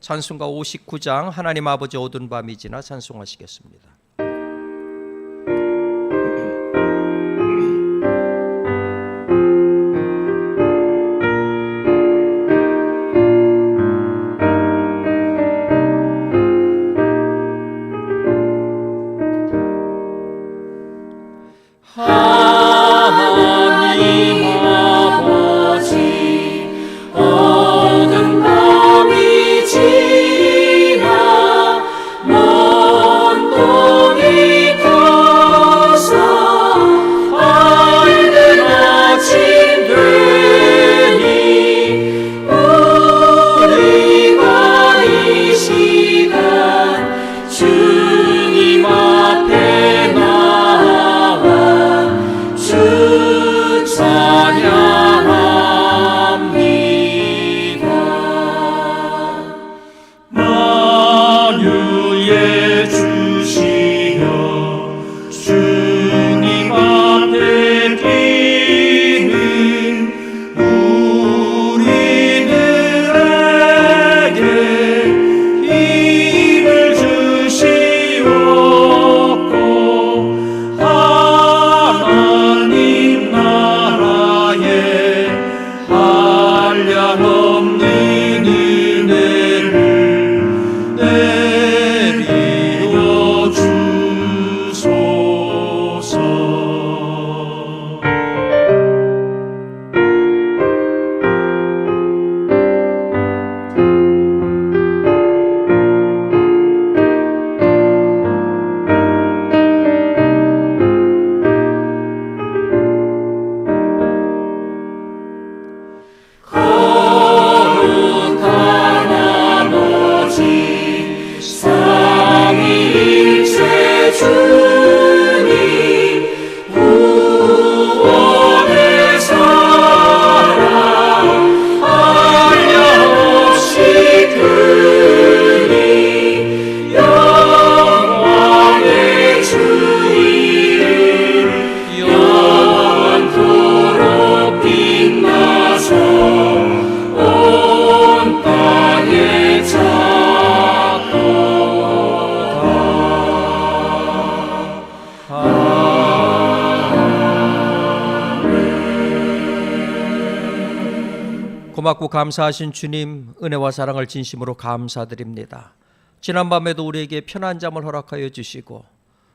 찬송가 59장 하나님 아버지 어두운 밤이 지나 찬송하시겠습니다. 고맙고 감사하신 주님 은혜와 사랑을 진심으로 감사드립니다. 지난 밤에도 우리에게 편한 잠을 허락하여 주시고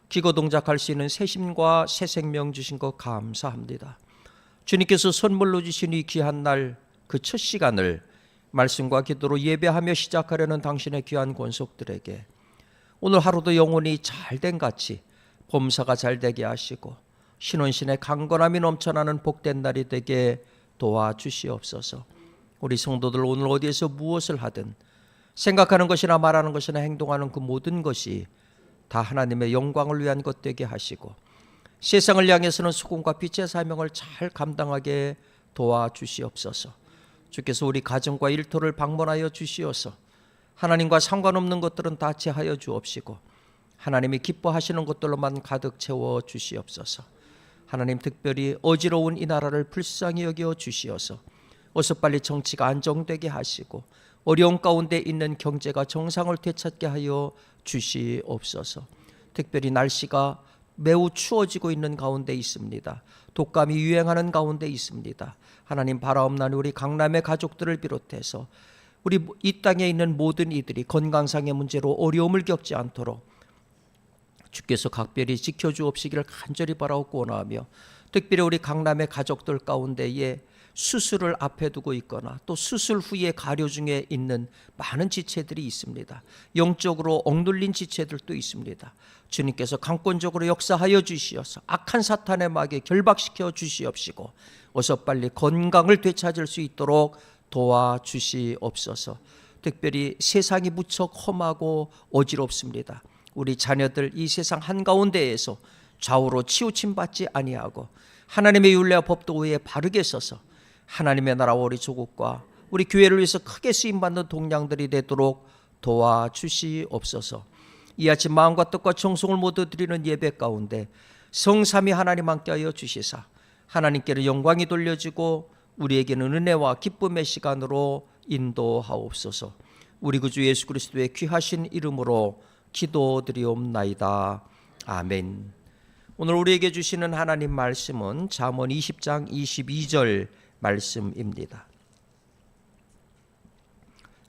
기거 동작할 수 있는 새 심과 새 생명 주신 것 감사합니다. 주님께서 선물로 주신 이 귀한 날 그 첫 시간을 말씀과 기도로 예배하며 시작하려는 당신의 귀한 권속들에게 오늘 하루도 영혼이 잘 된 같이 범사가 잘 되게 하시고 신혼신의 강건함이 넘쳐나는 복된 날이 되게 도와주시옵소서. 우리 성도들 오늘 어디에서 무엇을 하든 생각하는 것이나 말하는 것이나 행동하는 그 모든 것이 다 하나님의 영광을 위한 것 되게 하시고 세상을 향해서는 수고과 빛의 사명을 잘 감당하게 도와주시옵소서. 주께서 우리 가정과 일터를 방문하여 주시어서 하나님과 상관없는 것들은 다 제하여 주옵시고 하나님이 기뻐하시는 것들로만 가득 채워 주시옵소서. 하나님 특별히 어지러운 이 나라를 불쌍히 여겨 주시어서 어서 빨리 정치가 안정되게 하시고 어려운 가운데 있는 경제가 정상을 되찾게 하여 주시옵소서. 특별히 날씨가 매우 추워지고 있는 가운데 있습니다. 독감이 유행하는 가운데 있습니다. 하나님 바라옵나니 우리 강남의 가족들을 비롯해서 우리 이 땅에 있는 모든 이들이 건강상의 문제로 어려움을 겪지 않도록 주께서 각별히 지켜주옵시기를 간절히 바라고 원하며 특별히 우리 강남의 가족들 가운데에 수술을 앞에 두고 있거나 또 수술 후에 가려 중에 있는 많은 지체들이 있습니다. 영적으로 억눌린 지체들도 있습니다. 주님께서 강권적으로 역사하여 주시어서 악한 사탄의 막에 결박시켜 주시옵시고 어서 빨리 건강을 되찾을 수 있도록 도와주시옵소서. 특별히 세상이 무척 험하고 어지럽습니다. 우리 자녀들 이 세상 한가운데에서 좌우로 치우침 받지 아니하고 하나님의 율례와 법도 위에 바르게 서서 하나님의 나라와 우리 조국과 우리 교회를 위해서 크게 쓰임 받는 동량들이 되도록 도와주시옵소서. 이 아침 마음과 뜻과 정성을 모두 드리는 예배 가운데 성삼위 하나님 함께하여 주시사 하나님께는 영광이 돌려지고 우리에게는 은혜와 기쁨의 시간으로 인도하옵소서. 우리 구주 예수 그리스도의 귀하신 이름으로 기도드리옵나이다. 아멘. 오늘 우리에게 주시는 하나님 말씀은 잠언 20장 22절 말씀입니다.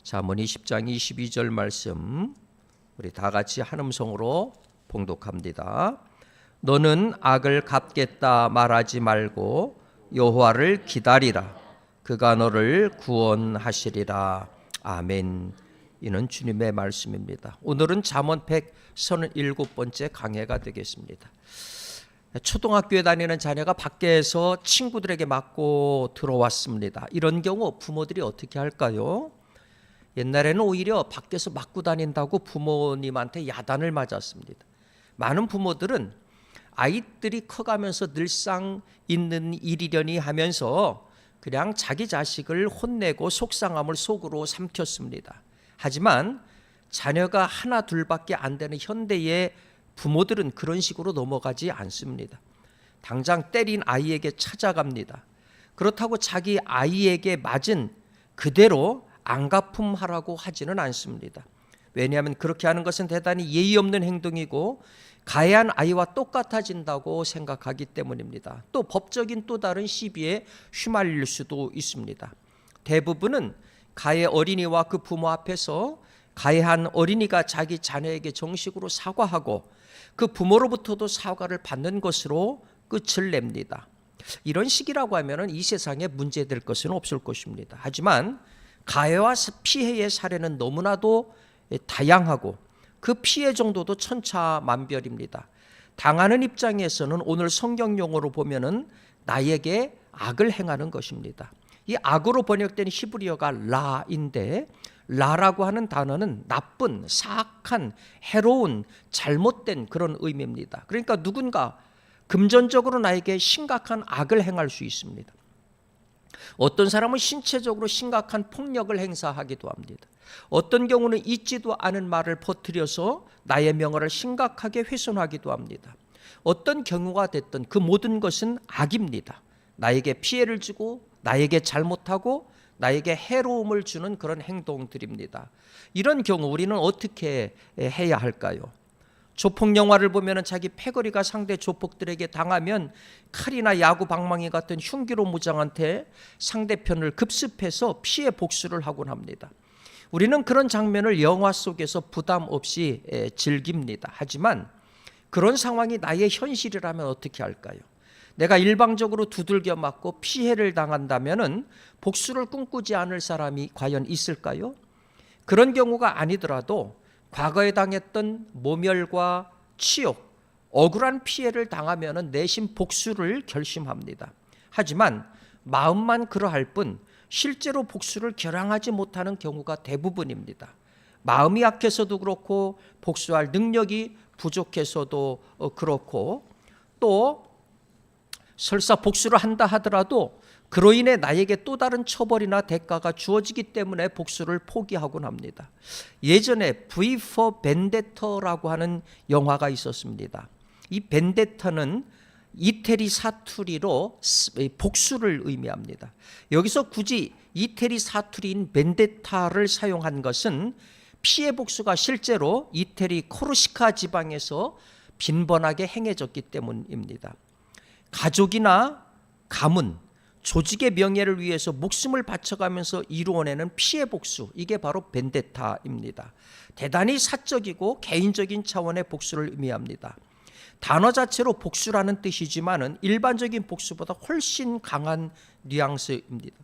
잠언 20장 22절 말씀 우리 다 같이 한 음성으로 봉독합니다. 너는 악을 갚겠다 말하지 말고 여호와를 기다리라. 그가 너를 구원하시리라. 아멘. 이는 주님의 말씀입니다. 오늘은 잠언 137번째 강해가 되겠습니다. 초등학교에 다니는 자녀가 밖에서 친구들에게 맞고 들어왔습니다. 이런 경우 부모들이 어떻게 할까요? 옛날에는 오히려 밖에서 맞고 다닌다고 부모님한테 야단을 맞았습니다. 많은 부모들은 아이들이 커가면서 늘상 있는 일이려니 하면서 그냥 자기 자식을 혼내고 속상함을 속으로 삼켰습니다. 하지만 자녀가 하나 둘밖에 안 되는 현대의 부모들은 그런 식으로 넘어가지 않습니다. 당장 때린 아이에게 찾아갑니다. 그렇다고 자기 아이에게 맞은 그대로 안 갚음하라고 하지는 않습니다. 왜냐하면 그렇게 하는 것은 대단히 예의 없는 행동이고 가해한 아이와 똑같아진다고 생각하기 때문입니다. 또 법적인 또 다른 시비에 휘말릴 수도 있습니다. 대부분은 가해 어린이와 그 부모 앞에서 가해한 어린이가 자기 자녀에게 정식으로 사과하고 그 부모로부터도 사과를 받는 것으로 끝을 냅니다. 이런 식이라고 하면은 이 세상에 문제될 것은 없을 것입니다. 하지만 가해와 피해의 사례는 너무나도 다양하고 그 피해 정도도 천차만별입니다. 당하는 입장에서는 오늘 성경 용어로 보면은 나에게 악을 행하는 것입니다. 이 악으로 번역된 히브리어가 라인데 라라고 하는 단어는 나쁜, 사악한, 해로운, 잘못된 그런 의미입니다. 그러니까 누군가 금전적으로 나에게 심각한 악을 행할 수 있습니다. 어떤 사람은 신체적으로 심각한 폭력을 행사하기도 합니다. 어떤 경우는 있지도 않은 말을 퍼뜨려서 나의 명예를 심각하게 훼손하기도 합니다. 어떤 경우가 됐든 그 모든 것은 악입니다. 나에게 피해를 주고 나에게 잘못하고 나에게 해로움을 주는 그런 행동들입니다. 이런 경우 우리는 어떻게 해야 할까요? 조폭 영화를 보면 자기 패거리가 상대 조폭들에게 당하면 칼이나 야구 방망이 같은 흉기로 무장한테 상대편을 급습해서 피해 복수를 하곤 합니다. 우리는 그런 장면을 영화 속에서 부담 없이 즐깁니다. 하지만 그런 상황이 나의 현실이라면 어떻게 할까요? 내가 일방적으로 두들겨 맞고 피해를 당한다면은 복수를 꿈꾸지 않을 사람이 과연 있을까요? 그런 경우가 아니더라도 과거에 당했던 모멸과 치욕, 억울한 피해를 당하면은 내심 복수를 결심합니다. 하지만 마음만 그러할 뿐 실제로 복수를 결항하지 못하는 경우가 대부분입니다. 마음이 약해서도 그렇고 복수할 능력이 부족해서도 그렇고 또 설사 복수를 한다 하더라도 그로 인해 나에게 또 다른 처벌이나 대가가 주어지기 때문에 복수를 포기하곤 합니다. 예전에 V for Vendetta라고 하는 영화가 있었습니다. 이 벤데타는 이태리 사투리로 복수를 의미합니다. 여기서 굳이 이태리 사투리인 벤데타를 사용한 것은 피해 복수가 실제로 이태리 코르시카 지방에서 빈번하게 행해졌기 때문입니다. 가족이나 가문, 조직의 명예를 위해서 목숨을 바쳐가면서 이루어내는 피해 복수 이게 바로 벤데타입니다. 대단히 사적이고 개인적인 차원의 복수를 의미합니다. 단어 자체로 복수라는 뜻이지만은 일반적인 복수보다 훨씬 강한 뉘앙스입니다.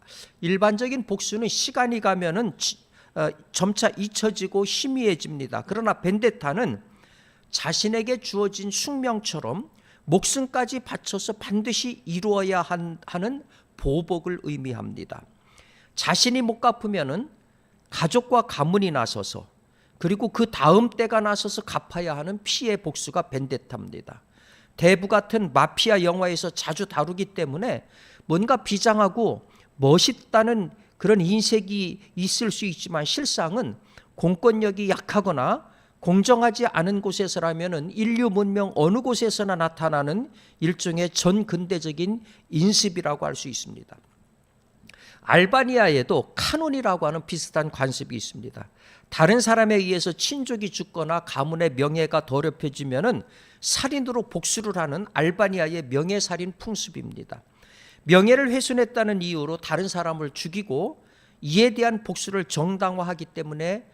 일반적인 복수는 시간이 가면은 지- 어, 점차 잊혀지고 희미해집니다. 그러나 벤데타는 자신에게 주어진 숙명처럼 목숨까지 바쳐서 반드시 이루어야 한- 하는 보복을 의미합니다. 자신이 못 갚으면은 가족과 가문이 나서서 그리고 그 다음 때가 나서서 갚아야 하는 피해 복수가 벤데타입니다. 대부 같은 마피아 영화에서 자주 다루기 때문에 뭔가 비장하고 멋있다는 그런 인색이 있을 수 있지만 실상은 공권력이 약하거나 공정하지 않은 곳에서라면은 인류 문명 어느 곳에서나 나타나는 일종의 전근대적인 인습이라고 할 수 있습니다. 알바니아에도 카논이라고 하는 비슷한 관습이 있습니다. 다른 사람에 의해서 친족이 죽거나 가문의 명예가 더럽혀지면은 살인으로 복수를 하는 알바니아의 명예살인 풍습입니다. 명예를 훼손했다는 이유로 다른 사람을 죽이고 이에 대한 복수를 정당화하기 때문에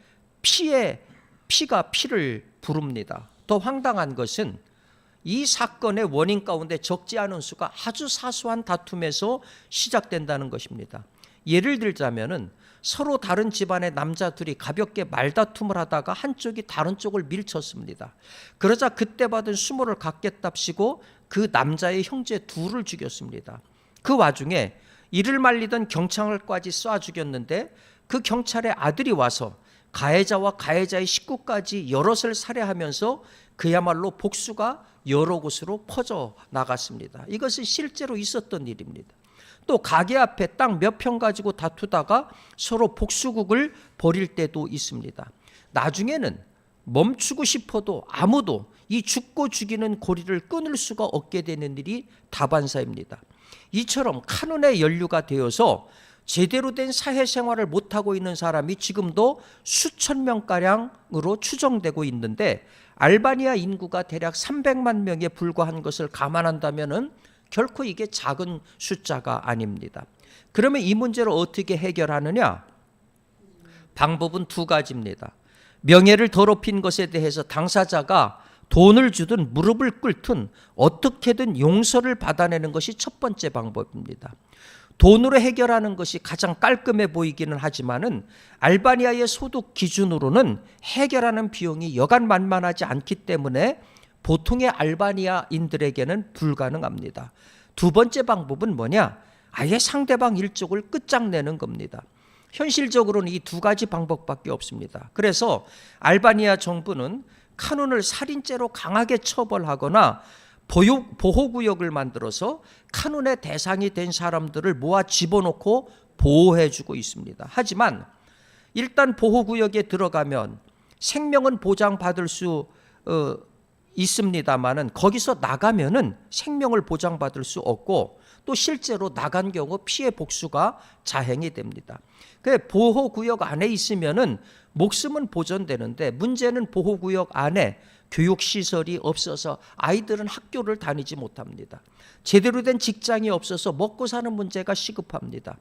피에 피가 피를 부릅니다. 더 황당한 것은 이 사건의 원인 가운데 적지 않은 수가 아주 사소한 다툼에서 시작된다는 것입니다. 예를 들자면은 서로 다른 집안의 남자 둘이 가볍게 말다툼을 하다가 한쪽이 다른 쪽을 밀쳤습니다. 그러자 그때 받은 수모를 갚겠답시고 그 남자의 형제 둘을 죽였습니다. 그 와중에 이를 말리던 경찰까지 쏴 죽였는데 그 경찰의 아들이 와서 가해자와 가해자의 식구까지 여럿을 살해하면서 그야말로 복수가 여러 곳으로 퍼져 나갔습니다. 이것은 실제로 있었던 일입니다. 또 가게 앞에 땅 몇 평 가지고 다투다가 서로 복수국을 벌일 때도 있습니다. 나중에는 멈추고 싶어도 아무도 이 죽고 죽이는 고리를 끊을 수가 없게 되는 일이 다반사입니다. 이처럼 카논의 연류가 되어서 제대로 된 사회생활을 못하고 있는 사람이 지금도 수천 명가량으로 추정되고 있는데 알바니아 인구가 대략 300만 명에 불과한 것을 감안한다면은 결코 이게 작은 숫자가 아닙니다. 그러면 이 문제를 어떻게 해결하느냐? 방법은 두 가지입니다. 명예를 더럽힌 것에 대해서 당사자가 돈을 주든 무릎을 꿇든 어떻게든 용서를 받아내는 것이 첫 번째 방법입니다. 돈으로 해결하는 것이 가장 깔끔해 보이기는 하지만은 알바니아의 소득 기준으로는 해결하는 비용이 여간 만만하지 않기 때문에 보통의 알바니아인들에게는 불가능합니다. 두 번째 방법은 뭐냐? 아예 상대방 일족을 끝장내는 겁니다. 현실적으로는 이 두 가지 방법밖에 없습니다. 그래서 알바니아 정부는 카논을 살인죄로 강하게 처벌하거나 보호구역을 만들어서 카논의 대상이 된 사람들을 모아 집어넣고 보호해주고 있습니다. 하지만 일단 보호구역에 들어가면 생명은 보장받을 수 어, 있습니다만은 거기서 나가면은 생명을 보장받을 수 없고 또 실제로 나간 경우 피해 복수가 자행이 됩니다. 그 보호 구역 안에 있으면은 목숨은 보존되는데 문제는 보호 구역 안에 교육 시설이 없어서 아이들은 학교를 다니지 못합니다. 제대로 된 직장이 없어서 먹고 사는 문제가 시급합니다.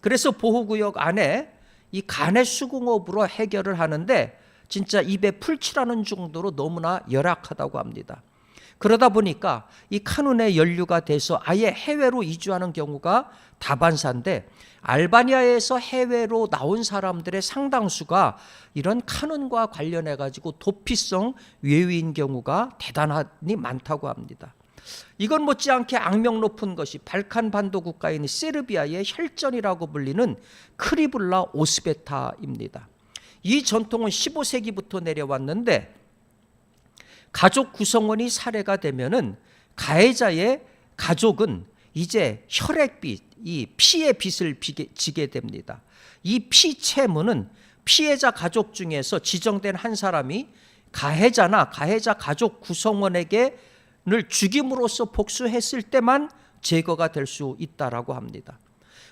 그래서 보호 구역 안에 이 간의 수공업으로 해결을 하는데 진짜 입에 풀칠하는 정도로 너무나 열악하다고 합니다. 그러다 보니까 이 카눈에 연류가 돼서 아예 해외로 이주하는 경우가 다반사인데 알바니아에서 해외로 나온 사람들의 상당수가 이런 카눈과 관련해 가지고 도피성 외유인 경우가 대단히 많다고 합니다. 이건 못지않게 악명 높은 것이 발칸 반도 국가인 세르비아의 혈전이라고 불리는 크리블라 오스베타입니다. 이 전통은 15세기부터 내려왔는데 가족 구성원이 살해가 되면은 가해자의 가족은 이제 혈액빚, 이 피의 빚을 지게 됩니다. 이 피채무는 피해자 가족 중에서 지정된 한 사람이 가해자나 가해자 가족 구성원에게 를 죽임으로써 복수했을 때만 제거가 될 수 있다라고 합니다.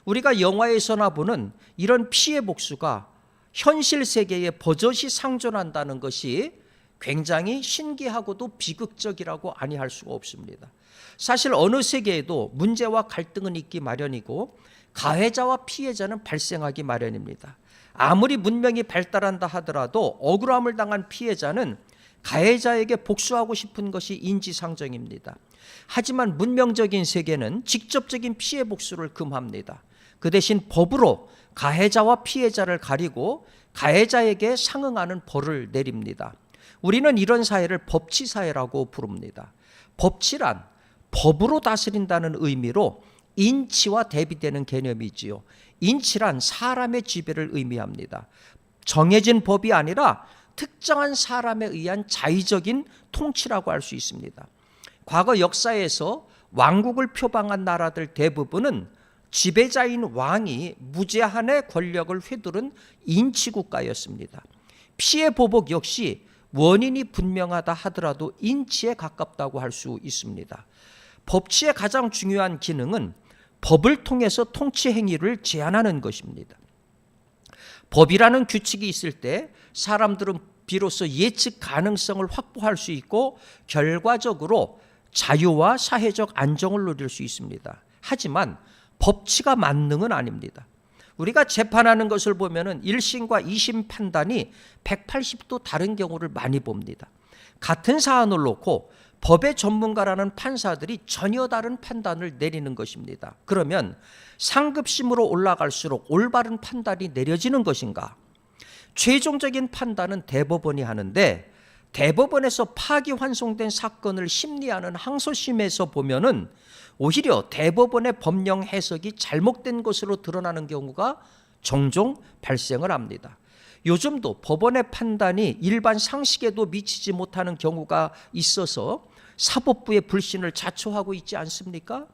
우리가 영화에서나 보는 이런 피해 복수가 현실 세계에 버젓이 상존한다는 것이 굉장히 신기하고도 비극적이라고 아니할 수가 없습니다. 사실 어느 세계에도 문제와 갈등은 있기 마련이고 가해자와 피해자는 발생하기 마련입니다. 아무리 문명이 발달한다 하더라도 억울함을 당한 피해자는 가해자에게 복수하고 싶은 것이 인지상정입니다. 하지만 문명적인 세계는 직접적인 피해 복수를 금합니다. 그 대신 법으로 가해자와 피해자를 가리고 가해자에게 상응하는 벌을 내립니다. 우리는 이런 사회를 법치 사회라고 부릅니다. 법치란 법으로 다스린다는 의미로 인치와 대비되는 개념이지요. 인치란 사람의 지배를 의미합니다. 정해진 법이 아니라 특정한 사람에 의한 자의적인 통치라고 할 수 있습니다. 과거 역사에서 왕국을 표방한 나라들 대부분은 지배자인 왕이 무제한의 권력을 휘두른 인치국가였습니다. 피해 보복 역시 원인이 분명하다 하더라도 인치에 가깝다고 할 수 있습니다. 법치의 가장 중요한 기능은 법을 통해서 통치 행위를 제한하는 것입니다. 법이라는 규칙이 있을 때 사람들은 비로소 예측 가능성을 확보할 수 있고 결과적으로 자유와 사회적 안정을 누릴 수 있습니다. 하지만 법치가 만능은 아닙니다. 우리가 재판하는 것을 보면은 1심과 2심 판단이 180도 다른 경우를 많이 봅니다. 같은 사안을 놓고 법의 전문가라는 판사들이 전혀 다른 판단을 내리는 것입니다. 그러면 상급심으로 올라갈수록 올바른 판단이 내려지는 것인가? 최종적인 판단은 대법원이 하는데 대법원에서 파기 환송된 사건을 심리하는 항소심에서 보면은 오히려 대법원의 법령 해석이 잘못된 것으로 드러나는 경우가 종종 발생을 합니다. 요즘도 법원의 판단이 일반 상식에도 미치지 못하는 경우가 있어서 사법부의 불신을 자초하고 있지 않습니까?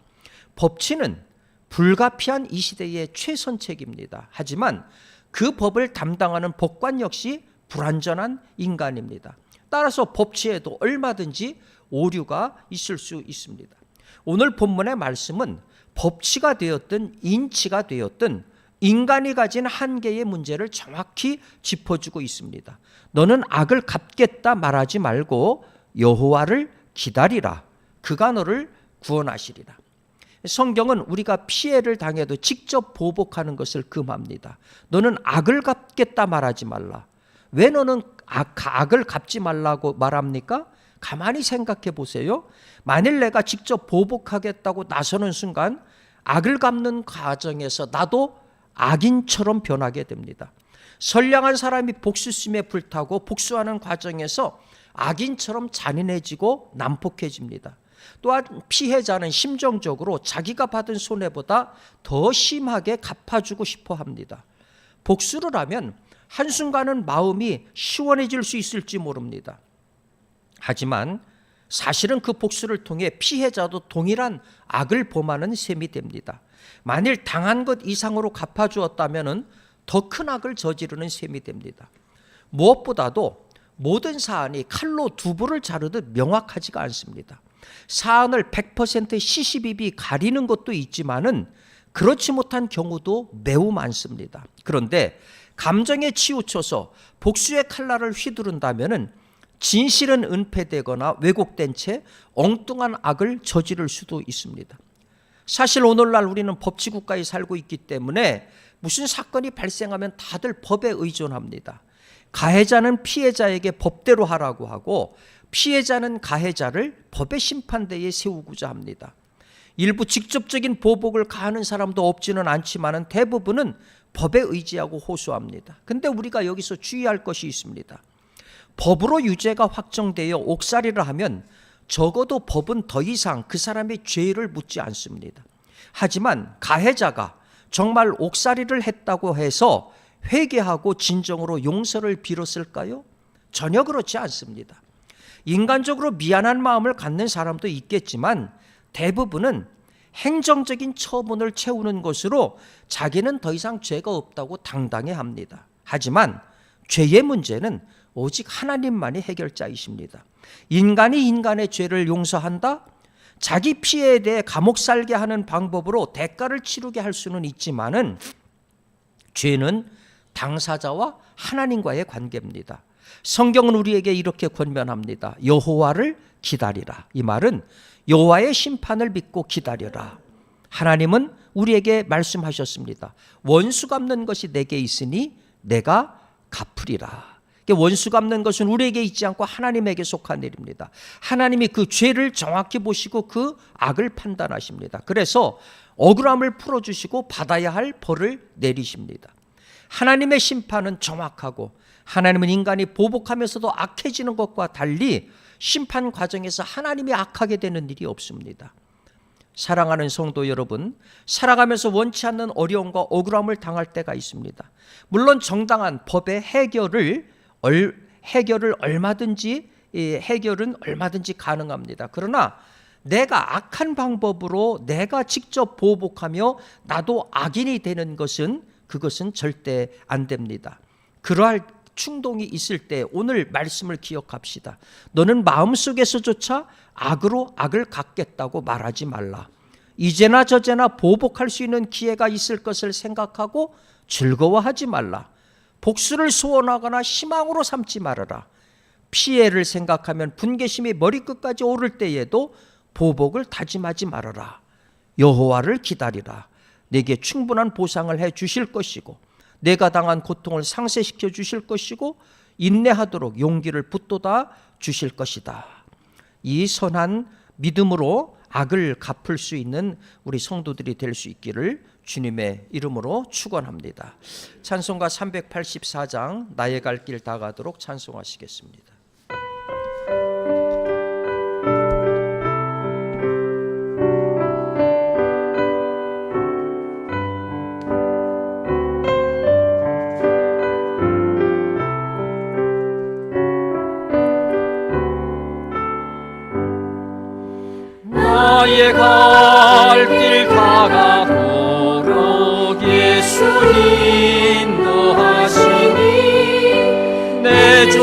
법치는 불가피한 이 시대의 최선책입니다. 하지만 그 법을 담당하는 법관 역시 불완전한 인간입니다. 따라서 법치에도 얼마든지 오류가 있을 수 있습니다. 오늘 본문의 말씀은 법치가 되었든 인치가 되었든 인간이 가진 한계의 문제를 정확히 짚어주고 있습니다. 너는 악을 갚겠다 말하지 말고 여호와를 기다리라. 그가 너를 구원하시리라. 성경은 우리가 피해를 당해도 직접 보복하는 것을 금합니다. 너는 악을 갚겠다 말하지 말라. 왜 너는 악, 악을 갚지 말라고 말합니까? 가만히 생각해 보세요. 만일 내가 직접 보복하겠다고 나서는 순간 악을 갚는 과정에서 나도 악인처럼 변하게 됩니다. 선량한 사람이 복수심에 불타고 복수하는 과정에서 악인처럼 잔인해지고 난폭해집니다. 또한 피해자는 심정적으로 자기가 받은 손해보다 더 심하게 갚아주고 싶어 합니다. 복수를 하면 한순간은 마음이 시원해질 수 있을지 모릅니다. 하지만 사실은 그 복수를 통해 피해자도 동일한 악을 범하는 셈이 됩니다. 만일 당한 것 이상으로 갚아주었다면 더 큰 악을 저지르는 셈이 됩니다. 무엇보다도 모든 사안이 칼로 두부를 자르듯 명확하지가 않습니다. 사안을 100% 시시비비 가리는 것도 있지만은 그렇지 못한 경우도 매우 많습니다. 그런데 감정에 치우쳐서 복수의 칼날을 휘두른다면은 진실은 은폐되거나 왜곡된 채 엉뚱한 악을 저지를 수도 있습니다. 사실 오늘날 우리는 법치국가에 살고 있기 때문에 무슨 사건이 발생하면 다들 법에 의존합니다. 가해자는 피해자에게 법대로 하라고 하고 피해자는 가해자를 법의 심판대에 세우고자 합니다. 일부 직접적인 보복을 가하는 사람도 없지는 않지만 대부분은 법에 의지하고 호소합니다. 근데 우리가 여기서 주의할 것이 있습니다. 법으로 유죄가 확정되어 옥살이를 하면 적어도 법은 더 이상 그 사람의 죄를 묻지 않습니다. 하지만 가해자가 정말 옥살이를 했다고 해서 회개하고 진정으로 용서를 빌었을까요? 전혀 그렇지 않습니다. 인간적으로 미안한 마음을 갖는 사람도 있겠지만 대부분은 행정적인 처분을 채우는 것으로 자기는 더 이상 죄가 없다고 당당해 합니다. 하지만 죄의 문제는 오직 하나님만이 해결자이십니다. 인간이 인간의 죄를 용서한다? 자기 피해에 대해 감옥 살게 하는 방법으로 대가를 치르게 할 수는 있지만은 죄는 당사자와 하나님과의 관계입니다. 성경은 우리에게 이렇게 권면합니다. 여호와를 기다리라. 이 말은 여호와의 심판을 믿고 기다려라. 하나님은 우리에게 말씀하셨습니다. 원수 갚는 것이 내게 있으니 내가 갚으리라. 원수 갚는 것은 우리에게 있지 않고 하나님에게 속한 일입니다. 하나님이 그 죄를 정확히 보시고 그 악을 판단하십니다. 그래서 억울함을 풀어주시고 받아야 할 벌을 내리십니다. 하나님의 심판은 정확하고 하나님은 인간이 보복하면서도 악해지는 것과 달리 심판 과정에서 하나님이 악하게 되는 일이 없습니다. 사랑하는 성도 여러분, 살아가면서 원치 않는 어려움과 억울함을 당할 때가 있습니다. 물론 정당한 법의 해결을 얼, 해결을 얼마든지 이 해결은 얼마든지 가능합니다. 그러나 내가 악한 방법으로 내가 직접 보복하며 나도 악인이 되는 것은 그것은 절대 안 됩니다. 그러할 충동이 있을 때 오늘 말씀을 기억합시다. 너는 마음속에서조차 악으로 악을 갚겠다고 말하지 말라. 이제나 저제나 보복할 수 있는 기회가 있을 것을 생각하고 즐거워하지 말라. 복수를 소원하거나 희망으로 삼지 말아라. 피해를 생각하면 분개심이 머리끝까지 오를 때에도 보복을 다짐하지 말아라. 여호와를 기다리라. 내게 충분한 보상을 해 주실 것이고 내가 당한 고통을 상쇄시켜 주실 것이고 인내하도록 용기를 붙돋아 주실 것이다. 이 선한 믿음으로 악을 갚을 수 있는 우리 성도들이 될 수 있기를 주님의 이름으로 축원합니다. 찬송가 384장 나의 갈 길 다 가도록 찬송하시겠습니다. 나의 갈길 다가도록 예수 인도하시니 내주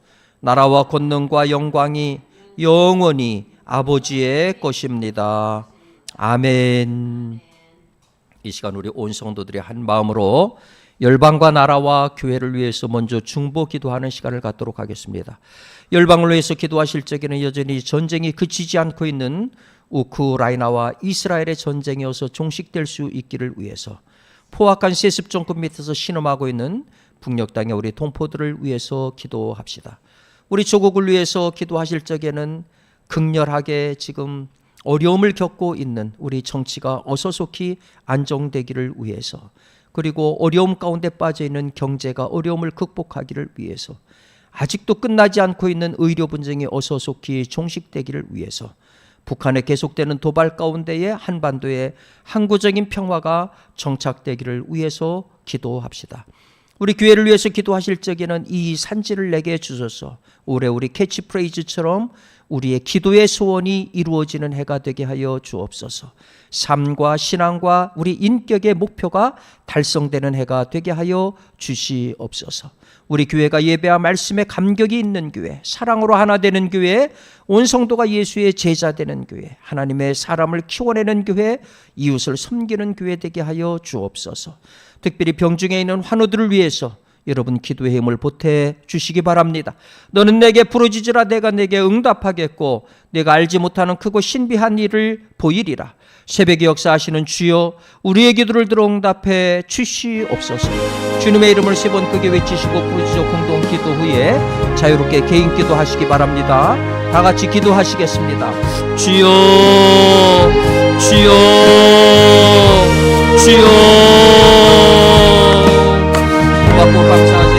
나라와 권능과 영광이 영원히 아버지의 것입니다. 아멘. 이 시간 우리 온 성도들이 한 마음으로 열방과 나라와 교회를 위해서 먼저 중보 기도하는 시간을 갖도록 하겠습니다. 열방을 위해서 기도하실 적에는 여전히 전쟁이 그치지 않고 있는 우크라이나와 이스라엘의 전쟁이어서 종식될 수 있기를 위해서 포악한 세습 정권 밑에서 신음하고 있는 북녘 땅의 우리 동포들을 위해서 기도합시다. 우리 조국을 위해서 기도하실 적에는 극렬하게 지금 어려움을 겪고 있는 우리 정치가 어서 속히 안정되기를 위해서 그리고 어려움 가운데 빠져 있는 경제가 어려움을 극복하기를 위해서 아직도 끝나지 않고 있는 의료 분쟁이 어서 속히 종식되기를 위해서 북한의 계속되는 도발 가운데에 한반도의 항구적인 평화가 정착되기를 위해서 기도합시다. 우리 교회를 위해서 기도하실 적에는 이 산지를 내게 주소서. 올해 우리 캐치프레이즈처럼 우리의 기도의 소원이 이루어지는 해가 되게 하여 주옵소서. 삶과 신앙과 우리 인격의 목표가 달성되는 해가 되게 하여 주시옵소서. 우리 교회가 예배와 말씀에 감격이 있는 교회, 사랑으로 하나 되는 교회, 온 성도가 예수의 제자 되는 교회, 하나님의 사람을 키워내는 교회, 이웃을 섬기는 교회 되게 하여 주옵소서. 특별히 병중에 있는 환우들을 위해서 여러분 기도의 힘을 보태 주시기 바랍니다. 너는 내게 부르짖으라 내가 내게 응답하겠고 내가 알지 못하는 크고 신비한 일을 보이리라. 새벽에 역사하시는 주여 우리의 기도를 들어 응답해 주시옵소서. 주님의 이름을 세 번 크게 외치시고 부르짖어 공동 기도 후에 자유롭게 개인 기도하시기 바랍니다. 다 같이 기도하시겠습니다. 주여 주여 주여 고맙고 감사하시